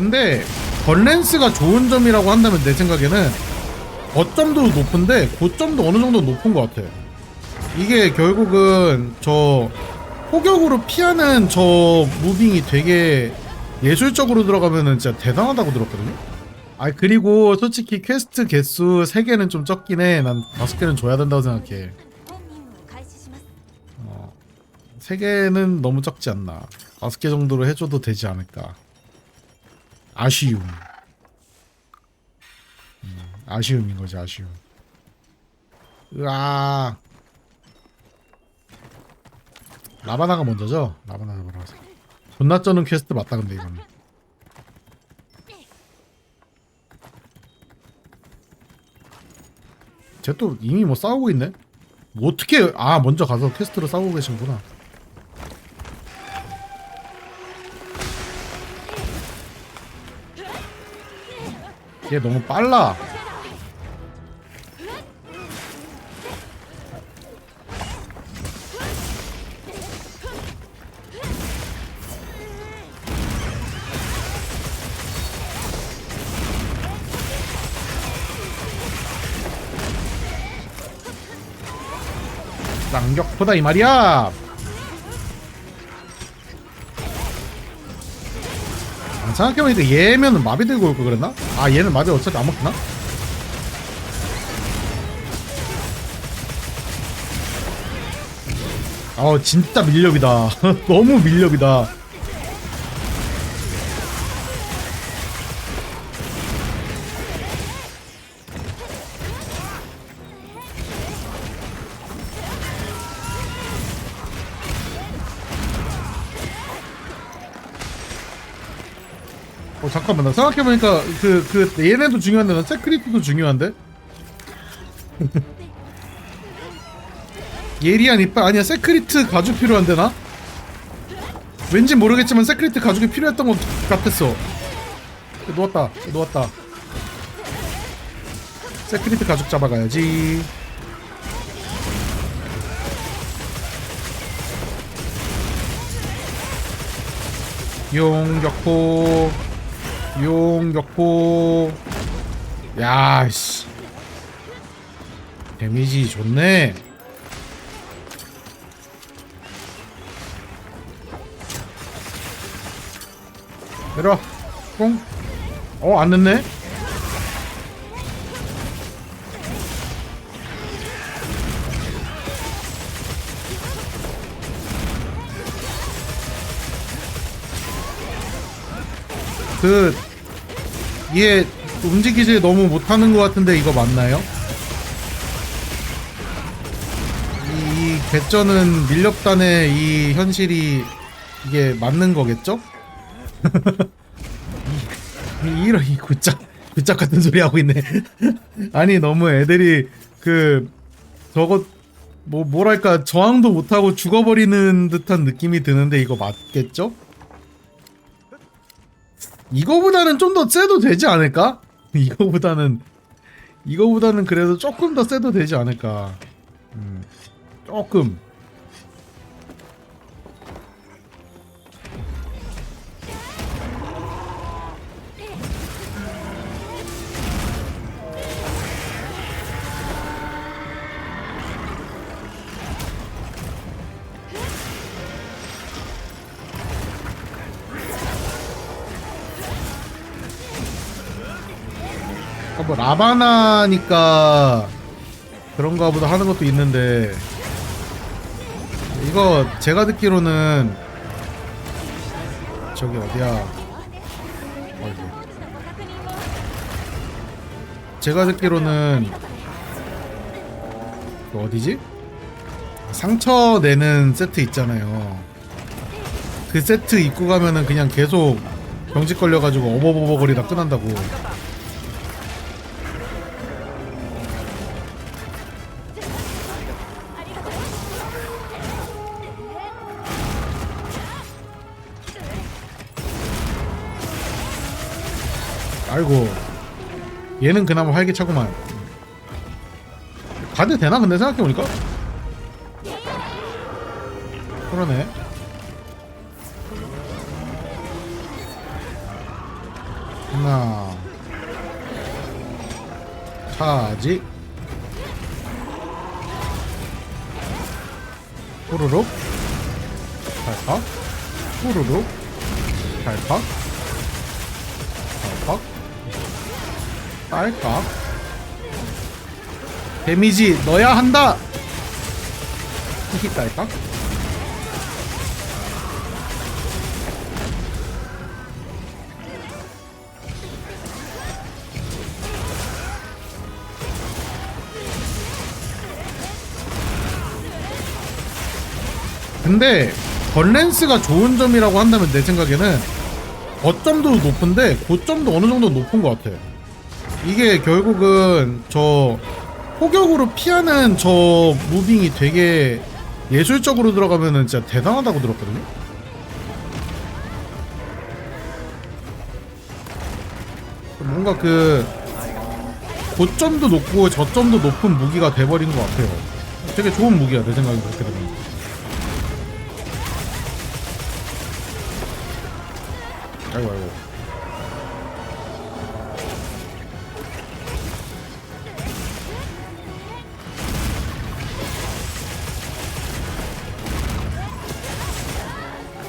근데 걸렌스가 좋은 점이라고 한다면 내 생각에는 거점도 높은데 고점도 어느 정도 높은 것 같아. 이게 결국은 저 포격으로 피하는 저 무빙이 되게 예술적으로 들어가면은 진짜 대단하다고 들었거든요. 아 그리고 솔직히 퀘스트 개수 3개는 좀 적긴 해. 난 5개는 줘야 된다고 생각해. 어, 3개는 너무 적지 않나. 5개 정도로 해줘도 되지 않을까. 아쉬움. 음, 아쉬움인 거지, 아쉬움. 으아. 라바나가 먼저죠? 라바나가 먼저. 존나 쩌는 퀘스트 맞다, 근데 이거는. 쟤 또 이미 뭐 싸우고 있네? 뭐 어떻게 아 먼저 가서 퀘스트로 싸우고 계신구나 얘 너무 빨라. 쌍격보다 이 말이야 생각해보니까 얘면 마비 들고 올 걸 그랬나? 아 얘는 마비 어차피 안 먹나? 아 진짜 밀렵이다 너무 밀렵이다 잠깐만 나 생각해보니까 그 그 얘네도 중요한데 난 세크리트도 중요한데? 예리한 이빨 아니야 세크리트 가죽 필요한데 나? 왠지 모르겠지만 세크리트 가죽이 필요했던 것 같았어. 놓았다 놓았다. 세크리트 가죽 잡아가야지. 용격포 용격포. 야씨. 데미지 좋네. 내려와. 꽁어안 늦네. 그, 얘 움직이지 너무 못하는 것 같은데 이거 맞나요? 이, 이 개쩌는 밀렵단의 이 현실이 이게 맞는 거겠죠? 이런 이 굿작 굿작 같은 소리 하고 있네. 아니 너무 애들이 그 저거 뭐 뭐랄까 저항도 못하고 죽어버리는 듯한 느낌이 드는데 이거 맞겠죠? 이거보다는 좀더 세도 되지 않을까? 이거보다는 이거보다는 그래도 조금 더 세도 되지 않을까? 음, 조금. 아, 뭐 라바나니까 그런가 보다 하는 것도 있는데 이거 제가 듣기로는 저기 어디야 어이구. 제가 듣기로는 그 어디지? 상처 내는 세트 있잖아요 그 세트 입고 가면은 그냥 계속 병직 걸려가지고 어버버버거리다 끝난다고 아이고. 얘는 그나마 활기차구만. 가도 되나 근데 생각해보니까? 그러네. 하나. 차지. 후루룩. 발팍. 후루룩. 발팍. 발팍 딸깍 데미지 넣어야 한다. 히히 딸깍 근데 벌렌스가 좋은 점이라고 한다면 내 생각에는 어점도 높은데 고점도 어느 정도 높은 것 같아. 이게 결국은 저 포격으로 피하는 저 무빙이 되게 예술적으로 들어가면은 진짜 대단하다고 들었거든요. 뭔가 그 고점도 높고 저점도 높은 무기가 돼버린 것 같아요. 되게 좋은 무기야 내 생각에 그렇게 되면. 아이고 아이고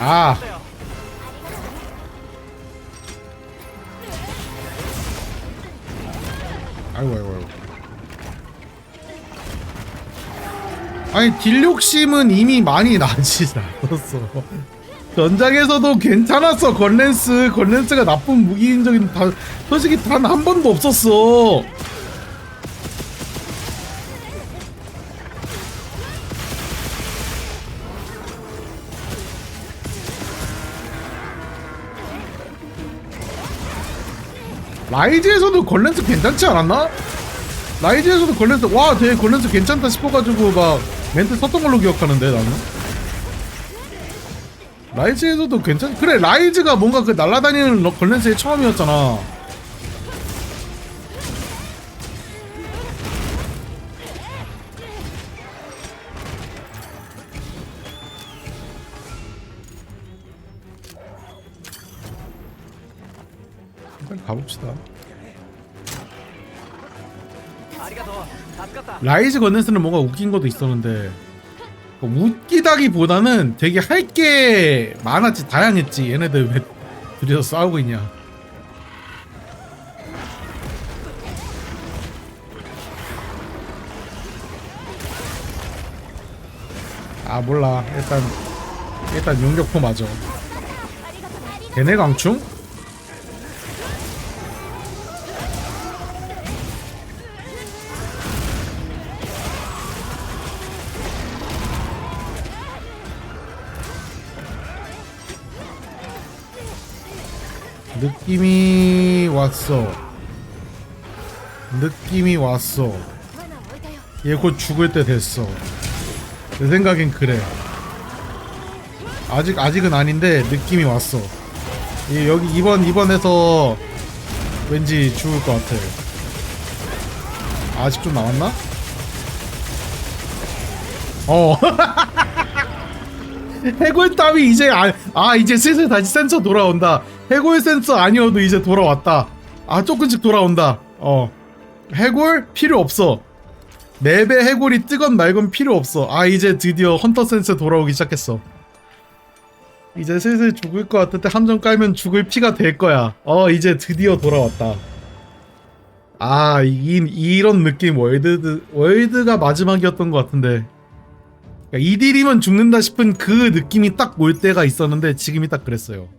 아. 아이고 아이고 아이고. 아니 딜 욕심은 이미 많이 나지 않았어. 전장에서도 괜찮았어 건렌스. 건렌스가 나쁜 무기인 적이 다 솔직히 단 한 번도 없었어 라이즈에서도 건렌스 괜찮지 않았나? 라이즈에서도 건렌스 와 되게 건렌스 괜찮다 싶어가지고 막 멘트 썼던 걸로 기억하는데 나는 라이즈에서도 괜찮 그래 라이즈가 뭔가 그 날아다니는 러- 건렌스의 처음이었잖아 빨리 가봅시다. 라이즈 건넨스는 뭔가 웃긴 것도 있었는데 그 웃기다기보다는 되게 할 게 많았지 다양했지. 얘네들 왜 둘이서 싸우고 있냐. 아 몰라. 일단 일단 용격포 맞아. 걔네 강충? 느낌이 왔어. 느낌이 왔어. 얘 곧 죽을 때 됐어. 내 생각엔 그래. 아직 아직은 아닌데 느낌이 왔어. 얘 여기 이번 이번에서 왠지 죽을 것 같아. 아직 좀 남았나? 어. 해골 땀이 이제 아, 아 이제 슬슬 다시 센서 돌아온다. 해골 센서 아니어도 이제 돌아왔다. 아 조금씩 돌아온다. 어. 해골 필요 없어. 맵에 해골이 뜨건 말건 필요 없어. 아 이제 드디어 헌터 센스 돌아오기 시작했어. 이제 슬슬 죽을 것 같을 때 함정 깔면 죽을 피가 될 거야. 어 이제 드디어 돌아왔다. 아 이, 이런 느낌 월드 월드가 마지막이었던 것 같은데. 그러니까 이딜이면 죽는다 싶은 그 느낌이 딱 올 때가 있었는데 지금이 딱 그랬어요.